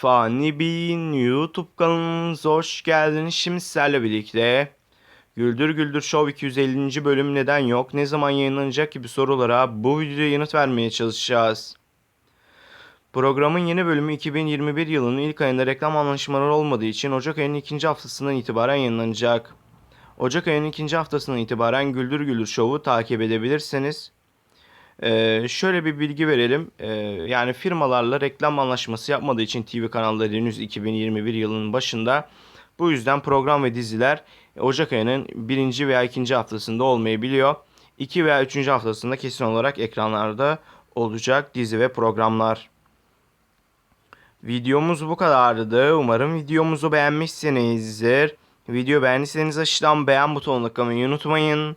Fani Bey'in YouTube kanalımıza hoş geldiniz. Şimdi sizlerle birlikte Güldür Güldür Show 250. bölüm neden yok, ne zaman yayınlanacak gibi sorulara bu videoda yanıt vermeye çalışacağız. Programın yeni bölümü 2021 yılının ilk ayında reklam anlaşmaları olmadığı için Ocak ayının ikinci haftasından itibaren yayınlanacak. Ocak ayının ikinci haftasından itibaren Güldür Güldür Show'u takip edebilirsiniz. Ee, şöyle bir bilgi verelim. Ee, yani firmalarla reklam anlaşması yapmadığı için TV kanalları henüz 2021 yılının başında. Bu yüzden program ve diziler Ocak ayının birinci veya ikinci haftasında olmayabiliyor. 2 veya üçüncü haftasında kesin olarak ekranlarda olacak dizi ve programlar. Videomuz bu kadardı. Umarım videomuzu beğenmişsinizdir. Video beğendiyseniz aşağıdan beğen butonuna tıklamayı unutmayın.